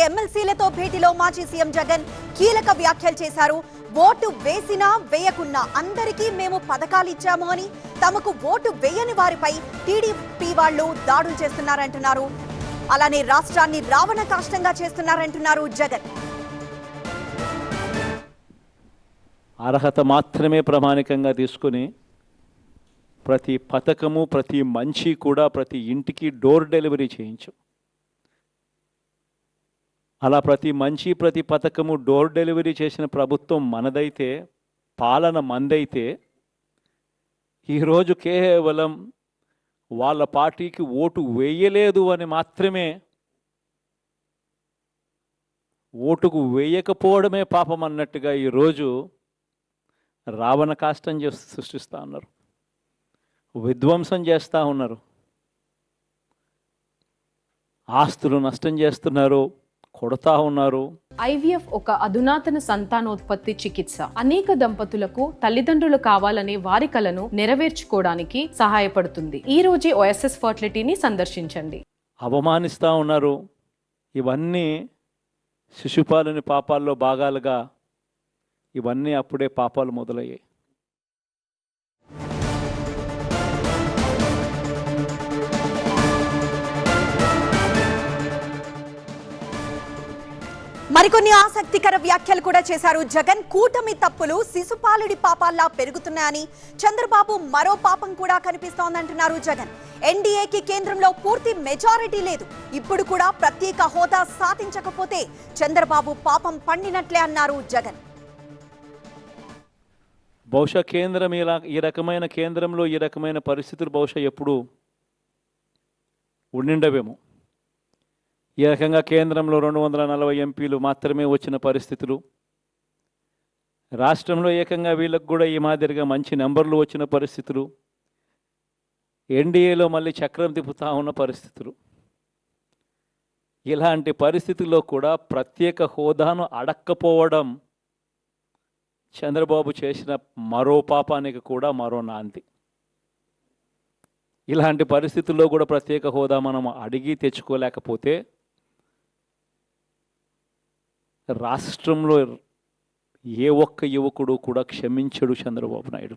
కొంతమంది ఎమ్మెల్సీలతో భేటీలో మాజీ సీఎం జగన్ కీలక వ్యాఖ్యలు చేశారు. ఓటు వేసినా వేయకున్నా అందరికీ మేము పథకాలు ఇచ్చాము అని తమకు ఓటు వేయని వారిపై టీడీపీ వాళ్ళు దాడులు చేస్తున్నారంటున్నారు. అలానే రాష్ట్రాన్ని రావణ కాష్టంగా చేస్తున్నారంటున్నారు జగన్. అర్హత మాత్రమే ప్రామాణికంగా తీసుకుని ప్రతి పథకము ప్రతి మంచి కూడా ప్రతి ఇంటికి డోర్ డెలివరీ చేయించు. అలా ప్రతి మంచి ప్రతి పథకము డోర్ డెలివరీ చేసిన ప్రభుత్వం మనదైతే పాలన మందైతే ఈరోజు కేవలం వాళ్ళ పార్టీకి ఓటు వేయలేదు అని మాత్రమే ఓటుకు వేయకపోవడమే పాపం అన్నట్టుగా ఈరోజు రావణ కాష్టం చేసి సృష్టిస్తూ ఉన్నారు. విధ్వంసం చేస్తూ ఉన్నారు. ఆస్తులు నష్టం చేస్తున్నారు. కొడతా ఉన్నారు. ఐవీఎఫ్ ఒక అధునాతన సంతానోత్పత్తి చికిత్స. అనేక దంపతులకు తల్లిదండ్రులు కావాలనే వారి కలను నెరవేర్చుకోవడానికి సహాయపడుతుంది. ఈ రోజే ఓఎస్ఎస్ ఫర్టిలిటీని సందర్శించండి. అవమానిస్తూ ఉన్నారు. ఇవన్నీ శిశుపాలుని పాపాల్లో భాగాలుగా ఇవన్నీ అప్పుడే పాపాలు మొదలయ్యాయి. మరికొన్ని ఆసక్తికర వ్యాఖ్యలు కూడా చేశారు. జగన్ కూటమి తప్పులు శిశుపాలుడి పాపాల్లా పెరుగుతున్నాయని చంద్రబాబు మరో పాపం కూడా కనిపిస్తోందంటున్నారు జగన్. ఎన్డీఏకి కేంద్రంలో పూర్తి మెజారిటీ లేదు. ఇప్పుడు కూడా ప్రత్యేక హోదా సాధించకపోతే చంద్రబాబు పాపం పండినట్లే అన్నారు జగన్. బహుశా కేంద్రం ఇలా ఈ రకమైన కేంద్రంలో ఈ రకమైన పరిస్థితులు బహుశా ఎప్పుడు ఉండిండవేమో. ఈ రకంగా కేంద్రంలో రెండు వందల నలభై ఎంపీలు మాత్రమే వచ్చిన పరిస్థితులు. రాష్ట్రంలో ఏకంగా వీళ్ళకు కూడా ఈ మాదిరిగా మంచి నెంబర్లు వచ్చిన పరిస్థితులు. ఎన్డీఏలో మళ్ళీ చక్రం తిప్పుతా ఉన్న పరిస్థితులు. ఇలాంటి పరిస్థితుల్లో కూడా ప్రత్యేక హోదాను అడక్కపోవడం చంద్రబాబు చేసిన మరో పాపానికి కూడా మరో నాంది. ఇలాంటి పరిస్థితుల్లో కూడా ప్రత్యేక హోదా మనం అడిగి తెచ్చుకోలేకపోతే రాష్ట్రంలో ఏ ఒక్క యువకుడు కూడా క్షమించడు చంద్రబాబు నాయుడు.